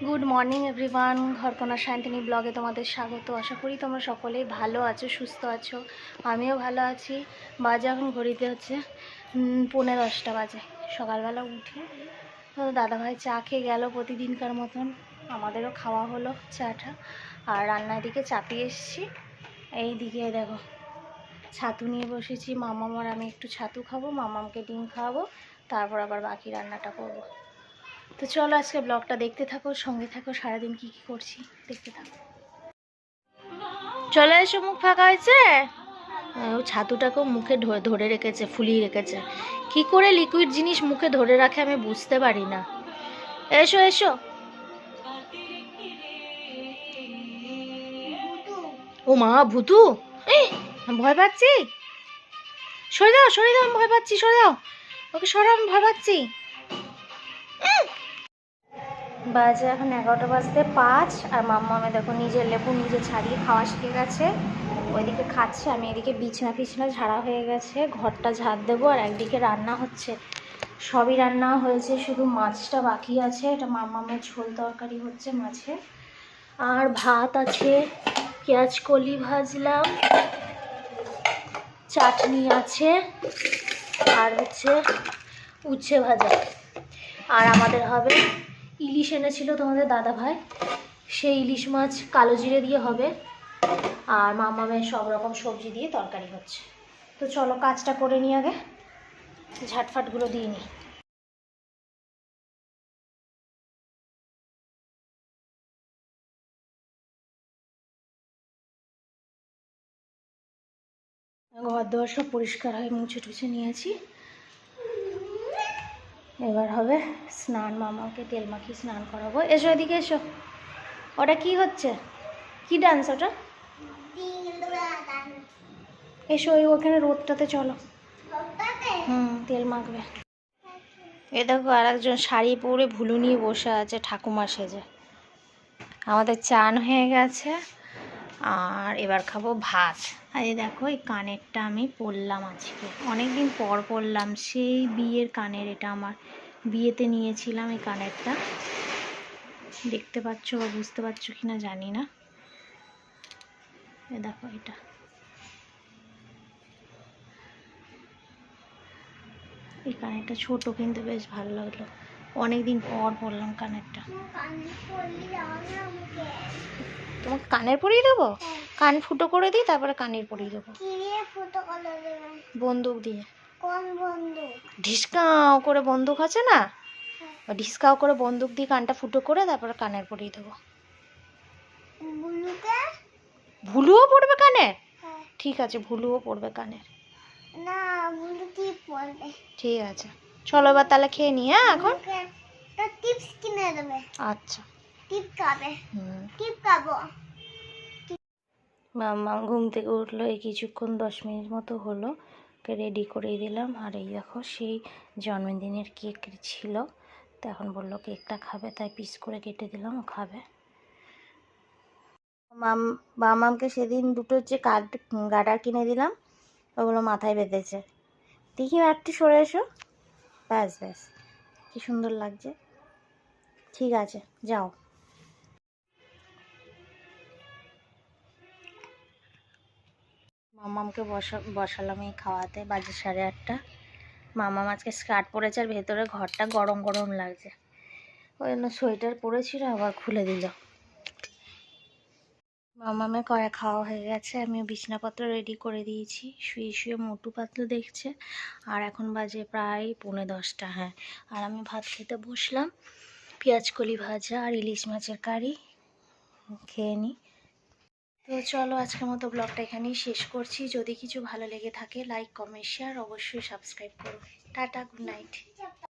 Good morning everyone ঘরকোনা Shantini ব্লগে তোমাদের স্বাগত। আশা করি তোমরা সকলেই ভালো আছো সুস্থ আছো। আমিও ভালো আছি। বাজে এখন ঘড়িতে হচ্ছে উম, পৌনে দশটা বাজে। সকালবেলা উঠে তো দাদাভাই চা খেয়ে গেল প্রতিদিনকার মতন। আমাদেরও খাওয়া হলো চাটা। আর রান্নার দিকে চাপিয়ে এসেছি। এই দিকে দেখো ছাতু নিয়ে বসেছি। মামাম আর আমি একটু ছাতু খাব মামামকে ডিম খাওয়াবো তারপর আবার বাকি রান্নাটা করব। তো চলো আজকে ব্লগটা দেখতে থাকো সঙ্গে থাকো সারাদিন কি কি করছি দেখতে থাকো। চলে এসো মুখ ফাঁকা হয়েছে? হ্যাঁ, ও ছাতুটাকেও মুখে ধরে রেখেছে ফুলিয়ে রেখেছে। কি করে লিকুইড জিনিস মুখে ধরে রাখে আমি বুঝতে পারি না। এসো এসো। ও মা ভুতু? ভয় পাচ্ছি? সরে দাও সরে দাও আমি ভয় পাচ্ছি সরে দাও ওকে সরাও আমি ভয় পাচ্ছি। বাজে এখন এগারোটা বাজতে পাঁচ, আর মাম্মা আমি দেখো নিজের লেবু নিজে ছাড়িয়ে খাওয়া শিখে গেছে। ওইদিকে খাচ্ছে, আমি এদিকে বিছনা ফিছনা ঝাড়া হয়ে গেছে, ঘরটা ঝাড় দেবো, আর একদিকে রান্না হচ্ছে। সবই রান্না হয়েছে, শুধু মাছটা বাকি আছে, এটা মাম্মামের ঝোল তরকারি হচ্ছে মাছে। আর ভাত আছে, পেঁয়াজ কলি ভাজলাম, চাটনি আছে, আর হচ্ছে উচ্ছে ভাজা। আর আমাদের হবে ইলিশ এনেছিল তোমাদের দাদা ভাই সেই ইলিশ মাছ কালো জিরে দিয়ে হবে। আর মামামের সব রকম সবজি দিয়ে তরকারি হচ্ছে। তো চলো কাজটা করে নিই আগে। ঝাটফাটগুলো দিয়ে নিই। ঘর দোয়ার সব পরিষ্কার হয়ে মুছে টুছে নিয়েছি। এবার হবে স্নান, মামাকে তেল মাখিয়ে স্নান করাবো। এসো এদিকে এসো। ওটা কি হচ্ছে? কি ডান্স ওটা? এসো ওই ওখানে রোদটাতে চলো। হুম, তেল মাখবে। এ দেখো আর একজন শাড়ি পরে ভুলু নিয়ে বসে আছে, ঠাকুমা সেজে। আমাদের চান হয়ে গেছে। আর এবার খাব ভাত। আর এই দেখো, এই কানেরটা আমি পরলাম আজকে। অনেক দিন পর পরলাম, সেই বিয়ের কানের এটা আমার। বিয়েতে নিয়েছিলাম এই কানেরটা। দেখতে পাচ্ছ বা বুঝতে পারছ কি না জানি না। এ দেখো এটা। এই কানেরটা ছোট কিন্তু বেশ ভালো লাগল। অনেক দিন পর পরলাম কানেরটা। তোমাকে কানের পরিয়ে দেবো? কান ফুটো করে দিই তারপরে কানের পরিয়ে দেবো। বন্দুক দিয়ে। কোন ঢিসকাও করে বন্দুক আছে না? ওই ঢিসকাও করে বন্দুক দিয়ে কানটা ফুটো করে তারপরে কানের পরিয়ে দেবো। ভুলুও পড়বে কানের হ্যাঁ। ঠিক আছে ভুলুও পড়বে কানের। না বুলু কি পড়বে? ঠিক আছে। চলো এবার তাহলে খেয়ে নি হ্যাঁ এখন? টিপস কিনে দেবে। আচ্ছা। মাম্মা ঘুম থেকে উঠল এই কিছুক্ষণ দশ মিনিট মতো হলো। ওকে রেডি করে দিলাম। আর এই দেখো সেই জন্মদিনের কেক ছিল। তো এখন বলল কেকটা খাবে তাই পিস করে কেটে দিলাম ও খাবে। মাম মামামকে সেদিন দুটো যে কাঠ গাডার কিনে দিলাম ওগুলো মাথায় বেঁধেছে। দেখি একটু সরে এসো। ব্যাস ব্যাস। কি সুন্দর লাগছে। ঠিক আছে যাও। মামামকে বসা, বসালাম এই খাওয়াতে, বাজে সাড়ে আটটা। মামাম আজকে স্কার্ট পরেছে আর ভেতরে ঘরটা গরম গরম লাগছে। ওই জন্য সোয়েটার পরেছিল, আবার খুলে দিল। মামামে কয়া খাওয়া হয়ে গেছে আমি বিছনাপত্র রেডি করে দিয়েছি। শুয়ে শুয়ে মোটু পাতলু দেখছে, আর এখন বাজে প্রায় পৌনে দশটা হ্যাঁ। আর আমি ভাত খেতে বসলাম পেঁয়াজকলি ভাজা আর ইলিশ মাছের কারি, খেয়ে নিই চলো আজকের মতো ব্লগটা এখানেই শেষ করছি। যদি কিছু ভালো লেগে থাকে লাইক কমেন্ট শেয়ার অবশ্যই সাবস্ক্রাইব করো। Tata good night